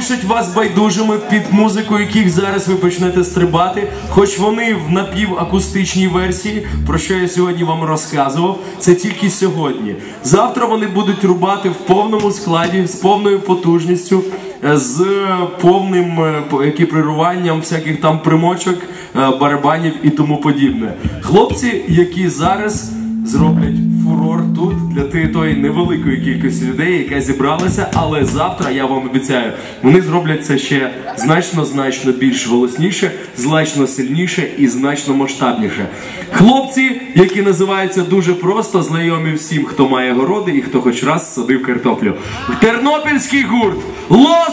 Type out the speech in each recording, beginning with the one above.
залишать вас байдужими під музику, яких зараз ви почнете стрибати, хоч вони в напівакустичній версії, про що я сьогодні вам розказував, це тільки сьогодні. Завтра вони будуть рубати в повному складі, з повною потужністю, е, з повним е, екіпіруванням всяких там примочок, е, барабанів і тому подібне. Хлопці, які зараз зроблять для тої невеликої кількості людей, яка зібралася, але завтра я вам обіцяю, вони зроблять це ще значно, значно більш голосніше, значно сильніше і значно масштабніше. Хлопці, які називаються дуже просто, знайомі всім, хто має городи і хто хоч раз садив картоплю. Тернопільський гурт Лос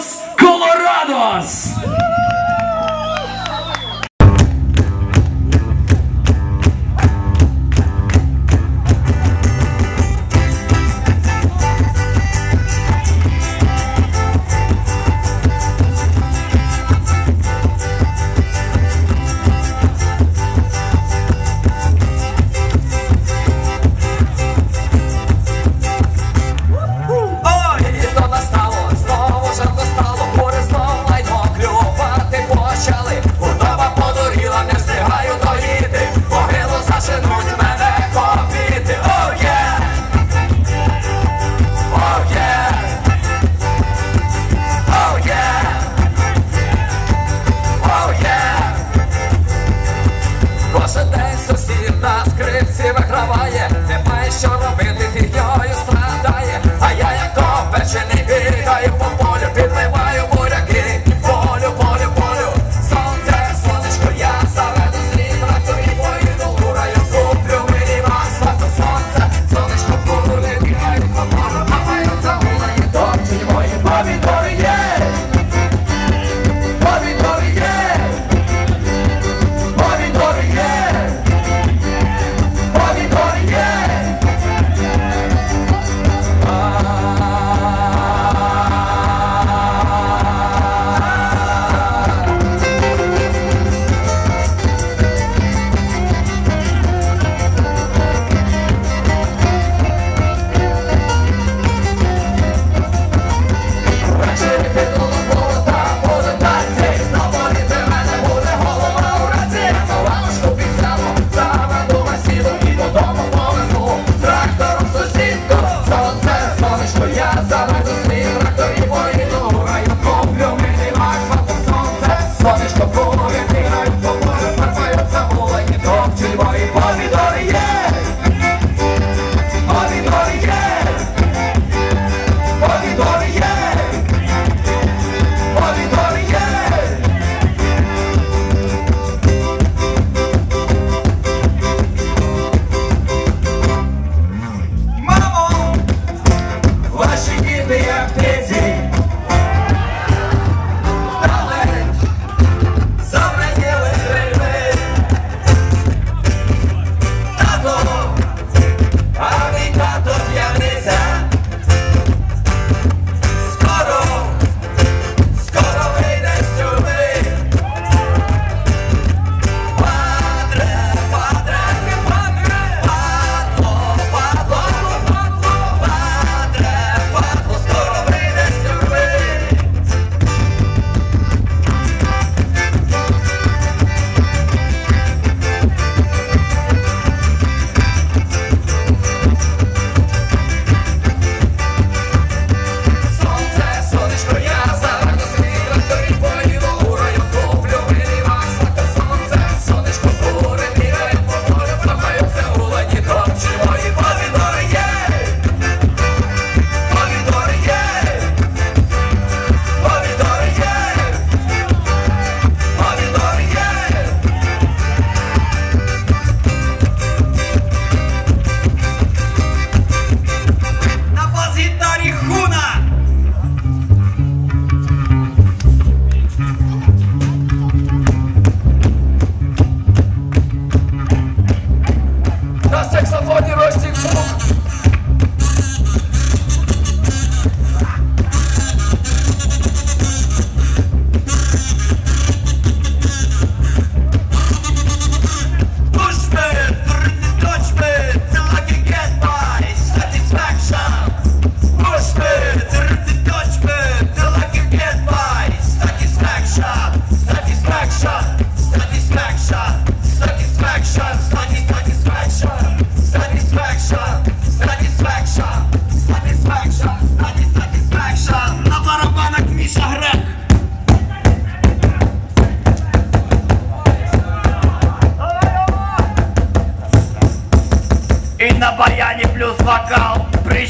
на баяне плюс вокал. Прищ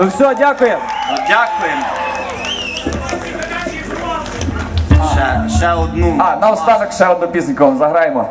Ну все, дякуємо. Ну, Дякуємо. Ще, ще одну. А, наостанок ще одну пісеньку вам заграємо.